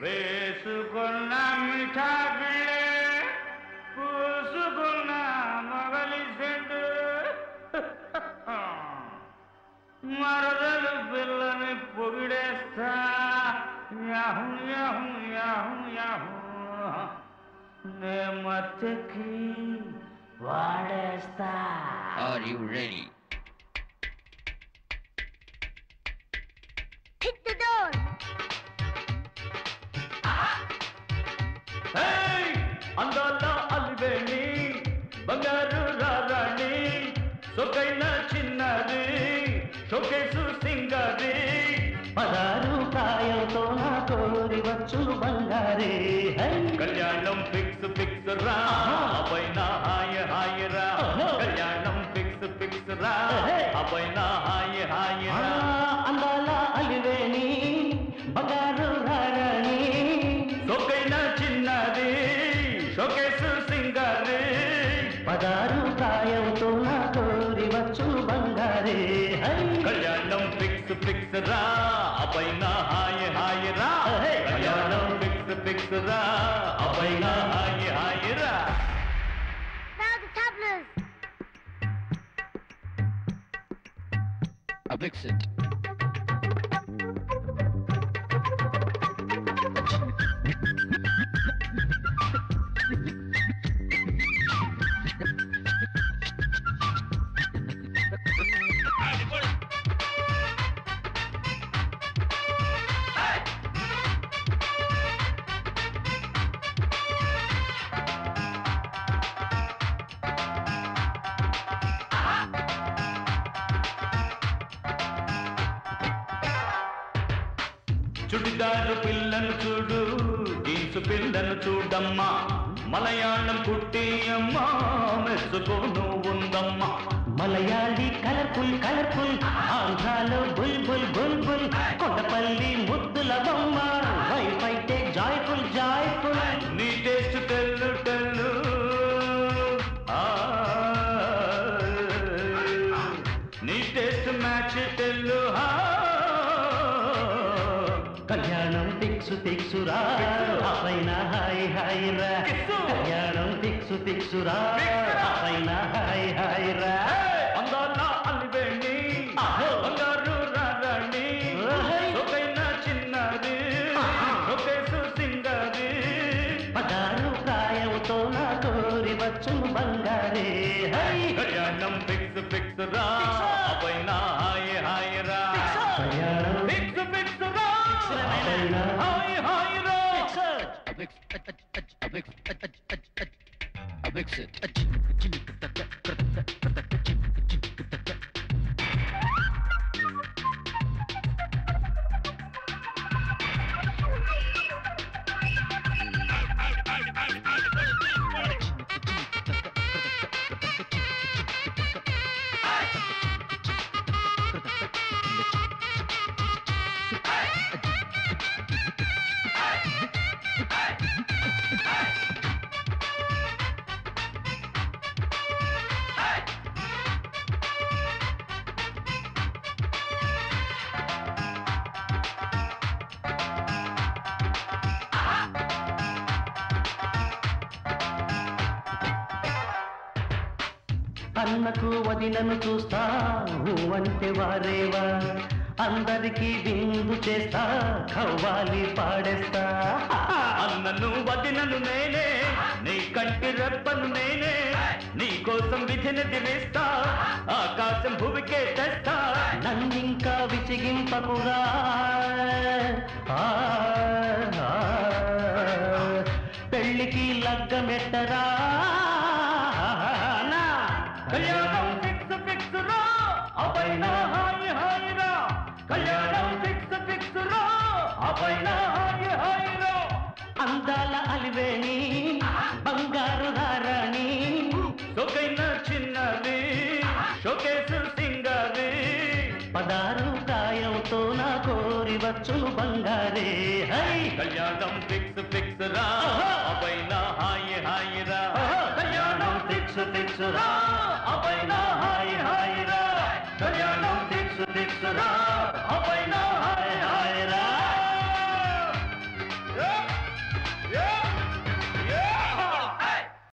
వేసుకున్న మిఠా పిల్లే పూసుకున్న మొగలి చెట్టు మరదలు పిల్లని పొగిడేస్తా. యాహు యాహు యాహు యాహు. నే మత్తెక్కి వాడేస్తా. Are you ready? సొకైన చిన్నది షోకేసు సింగరి పదారు ప్రాయంతో నా కోరి వచ్చు బంగారే. కళ్యాణం ఫిక్స్ ఫిక్స్ రా. అపైన హాయ్ హాయ్ రా. కళ్యాణం ఫిక్స్ ఫిక్స్ రా. అపైన హాయ్ హాయ్ రా. అందాల అలివేణి బంగారు రారాణి సొకైన చిన్నది షోకేసు సింగరి పదారు ప్రాయంతో ఫిక్స్ ఫిక్స్ రా అపైన హాయ్ హాయ్ రా Now the tableaux. A fix churidar పిల్లను చూడు జీన్స్ పిల్లను చూడమ్మా. మలయాళం కుట్టి అమ్మా మెచ్చుకోను ఉందమ్మా. మలయాళీ కలర్ఫుల్ కలర్ఫుల్ ఆంధ్రాలో బుల్ బుల్ బుల్ బుల్ కొండపల్లి ముద్దుల బొమ్మ. వైఫ్ అయితే జాయ్ఫుల్ జాయ్ఫుల్. నీ టేస్ట్ తెల్లు టెల్లు నీ టేస్ట్ మ్యాచ్ తెల్లు. కళ్యాణం ఫిక్సు ఫిక్సురా ఆ పైన హాయ్ హాయ్ రా కిస్సు. కళ్యాణం ఫిక్సు ఫిక్సురా ఫిక్సురా. ఆ పైన హాయ్ హాయ్ రా అందాల అలివేణి ఆహో. బంగారు రారాణి ఓహోయ్. సొగైన చిన్నది ఆహా. సొగేసు సింగరి పదారు अच्छा అన్నకు వదినను చూస్తా అంటే వారేవా? అందరికీ విందు చేస్తా కవ్వాలి పాడేస్తా. అన్నను వదినను నేనే నీ కంటి రెప్పను నేనే నీ కోసం విధిని దివేస్తా ఆకాశం భూమికే తెస్తా. నన్నింకా విసిగింపకురా. పెళ్ళికి లగ్గమెట్టరా? కళ్యాణం ఫిక్స్ ఫిక్స్ రా. అపైన హాయ్ హాయ్ రా. కళ్యాణం ఫిక్స్ ఫిక్స్ రా. అపైన హాయ్ హాయ్ రా. అందాల అలివేణి బంగారు ధారాణి. సొకైన చిన్నది షోకేసు సింగరి పదారు ప్రాయంతో నా కోరి వచ్చును బంగారే. హై కళ్యాణం ఫిక్స్ ఫిక్స్ రా. दिक्सु र अबैन हाय हाय र। कल्याणम दिक्सु दिक्सु र अबैन हाय हाय